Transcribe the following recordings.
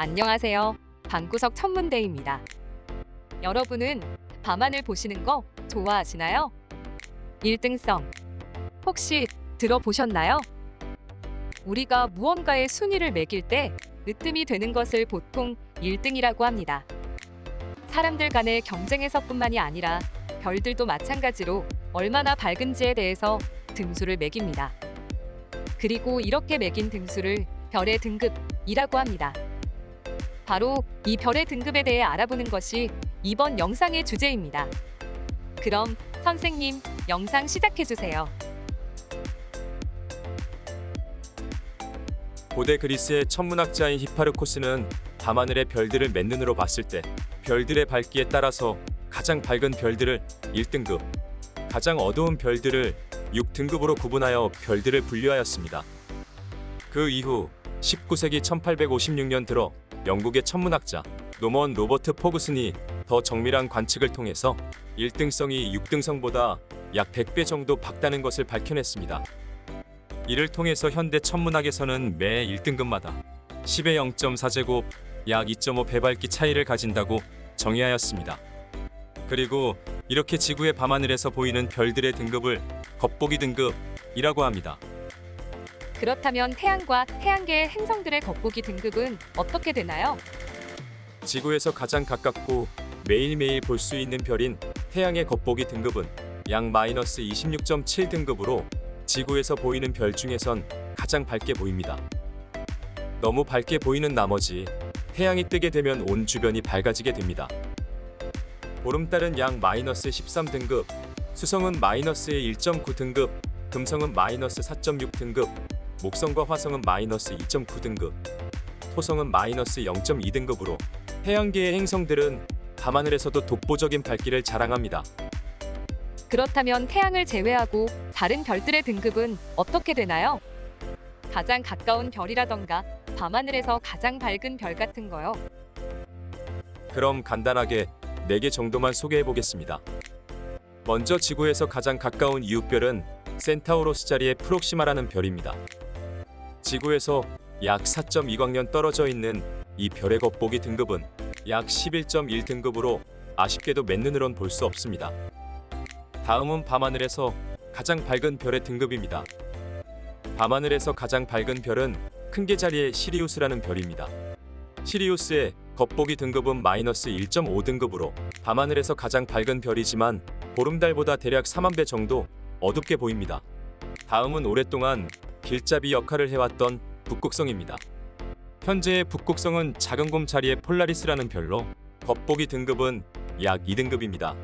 안녕하세요. 방구석 천문대입니다. 여러분은 밤하늘 보시는 거 좋아하시나요? 1등성. 혹시 들어보셨나요? 우리가 무언가의 순위를 매길 때 으뜸이 되는 것을 보통 1등이라고 합니다. 사람들 간의 경쟁에서뿐만이 아니라 별들도 마찬가지로 얼마나 밝은지에 대해서 등수를 매깁니다. 그리고 이렇게 매긴 등수를 별의 등급이라고 합니다. 바로 이 별의 등급에 대해 알아보는 것이 이번 영상의 주제입니다. 그럼 선생님 영상 시작해 주세요. 고대 그리스의 천문학자인 히파르코스는 밤하늘의 별들을 맨눈으로 봤을 때 별들의 밝기에 따라서 가장 밝은 별들을 1등급, 가장 어두운 별들을 6등급으로 구분하여 별들을 분류하였습니다. 그 이후 19세기 1856년 들어 영국의 천문학자 노먼 로버트 포그슨이 더 정밀한 관측을 통해서 1등성이 6등성보다 약 100배 정도 밝다는 것을 밝혀냈습니다. 이를 통해서 현대 천문학에서는 매 1등급마다 10의 0.4제곱 약 2.5배 밝기 차이를 가진다고 정의하였습니다. 그리고 이렇게 지구의 밤하늘에서 보이는 별들의 등급을 겉보기 등급이라고 합니다. 그렇다면 태양과 태양계의 행성들의 겉보기 등급은 어떻게 되나요? 지구에서 가장 가깝고 매일매일 볼 수 있는 별인 태양의 겉보기 등급은 약 마이너스 26.7 등급으로 지구에서 보이는 별 중에선 가장 밝게 보입니다. 너무 밝게 보이는 나머지 태양이 뜨게 되면 온 주변이 밝아지게 됩니다. 보름달은 약 마이너스 13 등급, 수성은 마이너스의 1.9 등급, 금성은 마이너스 4.6 등급, 목성과 화성은 마이너스 2.9등급, 토성은 마이너스 0.2등급으로 태양계의 행성들은 밤하늘에서도 독보적인 밝기를 자랑합니다. 그렇다면 태양을 제외하고 다른 별들의 등급은 어떻게 되나요? 가장 가까운 별이라던가 밤하늘에서 가장 밝은 별 같은 거요. 그럼 간단하게 4개 정도만 소개해 보겠습니다. 먼저 지구에서 가장 가까운 이웃별은 센타우로스 자리의 프록시마라는 별입니다. 지구에서 약 4.2광년 떨어져 있는 이 별의 겉보기 등급은 약 11.1 등급으로 아쉽게도 맨눈으론 볼 수 없습니다. 다음은 밤하늘에서 가장 밝은 별의 등급입니다. 밤하늘에서 가장 밝은 별은 큰 개 자리의 시리우스라는 별입니다. 시리우스의 겉보기 등급은 마이너스 1.5 등급으로 밤하늘에서 가장 밝은 별이지만 보름달보다 대략 4만 배 정도 어둡게 보입니다. 다음은 오랫동안 길잡이 역할을 해왔던 북극성입니다. 현재의 북극성은 작은 곰 자리의 폴라리스라는 별로 겉보기 등급은 약 2등급입니다.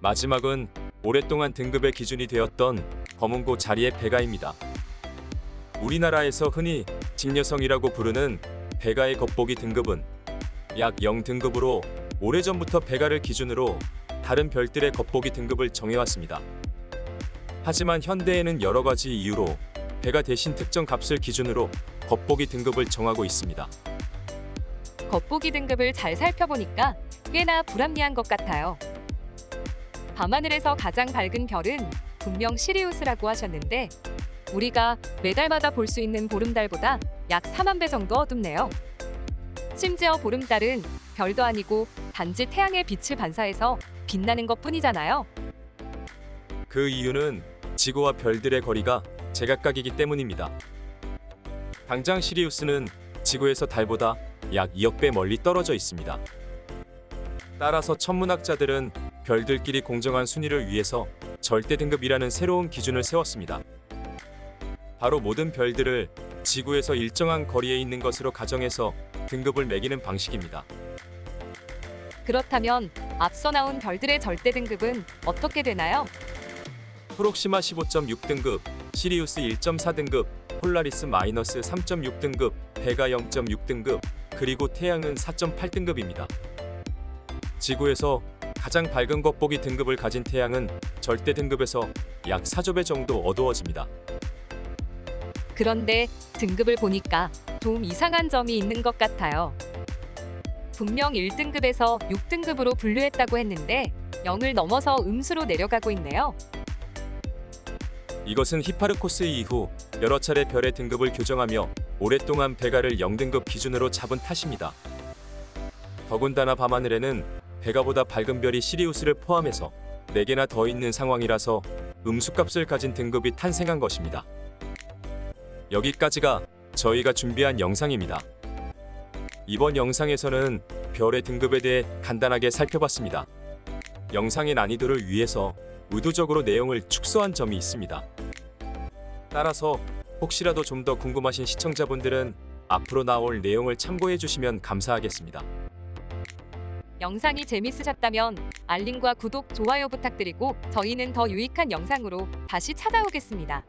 마지막은 오랫동안 등급의 기준이 되었던 검은고 자리의 베가입니다. 우리나라에서 흔히 직녀성이라고 부르는 베가의 겉보기 등급은 약 0등급으로 오래전부터 베가를 기준으로 다른 별들의 겉보기 등급을 정해왔습니다. 하지만 현대에는 여러 가지 이유로 베가 대신 특정 값을 기준으로 겉보기 등급을 정하고 있습니다. 겉보기 등급을 잘 살펴보니까 꽤나 불합리한 것 같아요. 밤하늘에서 가장 밝은 별은 분명 시리우스라고 하셨는데 우리가 매달마다 볼 수 있는 보름달보다 약 4만 배 정도 어둡네요. 심지어 보름달은 별도 아니고 단지 태양의 빛을 반사해서 빛나는 것 뿐이잖아요. 그 이유는 지구와 별들의 거리가 제각각이기 때문입니다. 당장 시리우스는 지구에서 달보다 약 2억 배 멀리 떨어져 있습니다. 따라서 천문학자들은 별들끼리 공정한 순위를 위해서 절대 등급이라는 새로운 기준을 세웠습니다. 바로 모든 별들을 지구에서 일정한 거리에 있는 것으로 가정해서 등급을 매기는 방식입니다. 그렇다면 앞서 나온 별들의 절대 등급은 어떻게 되나요? 프록시마 15.6 등급, 시리우스 1.4등급, 폴라리스 마이너스 3.6등급, 베가 0.6등급, 그리고 태양은 4.8등급입니다. 지구에서 가장 밝은 겉보기 등급을 가진 태양은 절대 등급에서 약 4조배 정도 어두워집니다. 그런데 등급을 보니까 좀 이상한 점이 있는 것 같아요. 분명 1등급에서 6등급으로 분류했다고 했는데 0을 넘어서 음수로 내려가고 있네요. 이것은 히파르코스 이후 여러 차례 별의 등급을 교정하며 오랫동안 배가를 0등급 기준으로 잡은 탓입니다. 더군다나 밤하늘에는 배가보다 밝은 별이 시리우스를 포함해서 4개나 더 있는 상황이라서 음수값을 가진 등급이 탄생한 것입니다. 여기까지가 저희가 준비한 영상입니다. 이번 영상에서는 별의 등급에 대해 간단하게 살펴봤습니다. 영상의 난이도를 위해서 의도적으로 내용을 축소한 점이 있습니다. 따라서 혹시라도 좀 더 궁금하신 시청자분들은 앞으로 나올 내용을 참고해 주시면 감사하겠습니다. 영상이 재밌으셨다면 알림과 구독, 좋아요 부탁드리고 저희는 더 유익한 영상으로 다시 찾아오겠습니다.